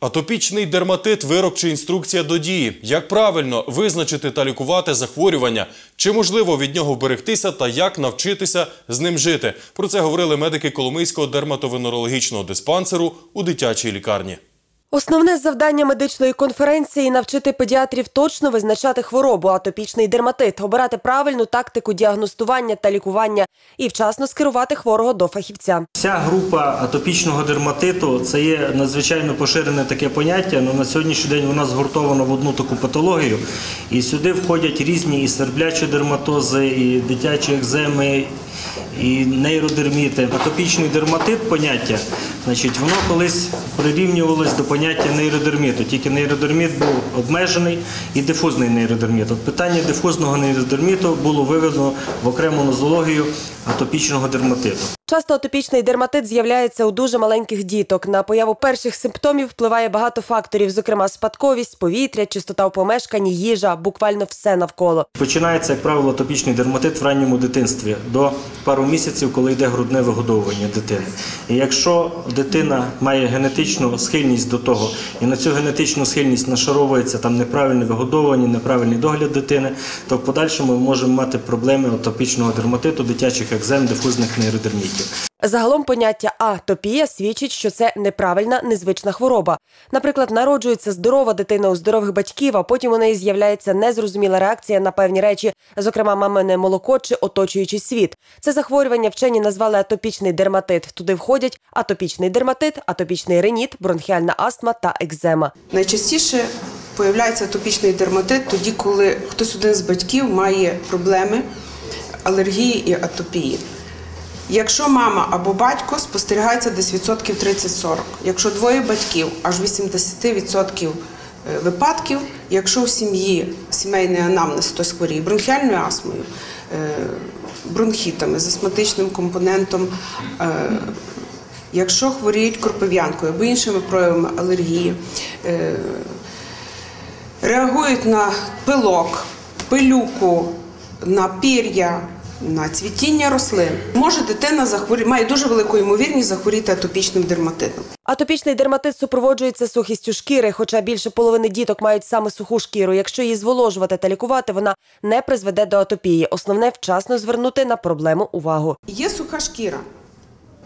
Атопічний дерматит вирок чи інструкція до дії. Як правильно визначити та лікувати захворювання? Чи можливо від нього вберегтися та як навчитися з ним жити? Про це говорили медики Коломийського дерматовенерологічного диспансеру у дитячій лікарні. Основне завдання медичної конференції навчити педіатрів точно визначати хворобу атопічний дерматит, обирати правильну тактику діагностування та лікування і вчасно скерувати хворого до фахівця. Вся група атопічного дерматиту це є надзвичайно поширене таке поняття. Ну, на сьогоднішній день вона згуртована в одну таку патологію. І сюди входять різні і серблячі дерматози, і дитячі екземи, і нейродерміти. Атопічний дерматит поняття, значить, воно колись прирівнювалось до поняття нейродерміту. Тільки нейродерміт був обмежений і дифузний нейродерміт. От питання дифузного нейродерміту було виведено в окрему нозологію атопічного дерматиту. Часто атопічний дерматит з'являється у дуже маленьких діток. На появу перших симптомів впливає багато факторів, зокрема спадковість, повітря, чистота в помешканні, їжа, буквально все навколо. Починається, як правило, атопічний дерматит в ранньому дитинстві до пару місяців, коли йде грудне вигодовування дитини. І якщо дитина має генетичну схильність до того, і на цю генетичну схильність нашаровується там неправильне вигодовування, неправильний догляд дитини, то в подальшому ми можемо мати проблеми атопічного дерматиту, дитячих екзем, дифузних нейродермітів. Загалом поняття атопія свідчить, що це неправильна незвична хвороба. Наприклад, народжується здорова дитина у здорових батьків, а потім у неї з'являється незрозуміла реакція на певні речі, зокрема мамине молоко чи оточуючий світ. Це захворювання вчені назвали атопічний дерматит. Туди входять атопічний дерматит, атопічний реніт, бронхіальна астма та екзема. Найчастіше появляється атопічний дерматит тоді, коли хтось один з батьків має проблеми алергії і атопії. Якщо мама або батько спостерігається десь відсотків 30-40. Якщо двоє батьків, аж 80% випадків, якщо в сім'ї сімейний анамнез, хтось хворіє бронхіальною астмою, е, бронхітами з астматичним компонентом. е, Якщо хворіють кропив'янкою або іншими проявами алергії, е, реагують на пилок, пилюку, на пір'я, на цвітіння рослин, може дитина захворі... має дуже велику ймовірність захворіти атопічним дерматитом. Атопічний дерматит супроводжується сухістю шкіри, хоча більше половини діток мають саме суху шкіру. Якщо її зволожувати та лікувати, вона не призведе до атопії. Основне вчасно звернути на проблему увагу. Є суха шкіра.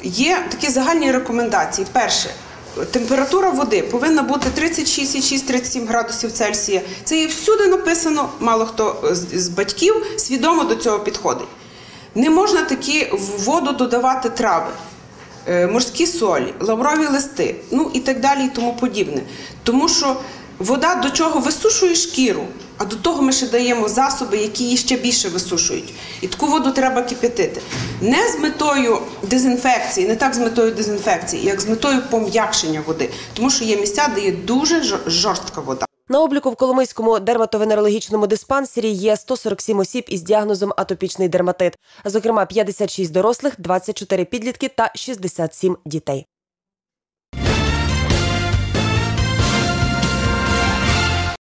Є такі загальні рекомендації. Перше, температура води повинна бути 36,6-37 градусів Цельсія. Це є всюди написано, мало хто з батьків свідомо до цього підходить. Не можна такі в воду додавати трави, е, морські солі, лаврові листи, ну і так далі, і тому подібне. Тому що вода до чого висушує шкіру, а до того ми ще даємо засоби, які її ще більше висушують. І таку воду треба кип'ятити. Не з метою дезінфекції, не так з метою дезінфекції, як з метою пом'якшення води. Тому що є місця, де є дуже жорстка вода. На обліку в Коломийському дерматовенерологічному диспансері є 147 осіб із діагнозом атопічний дерматит, зокрема 56 дорослих, 24 підлітки та 67 дітей.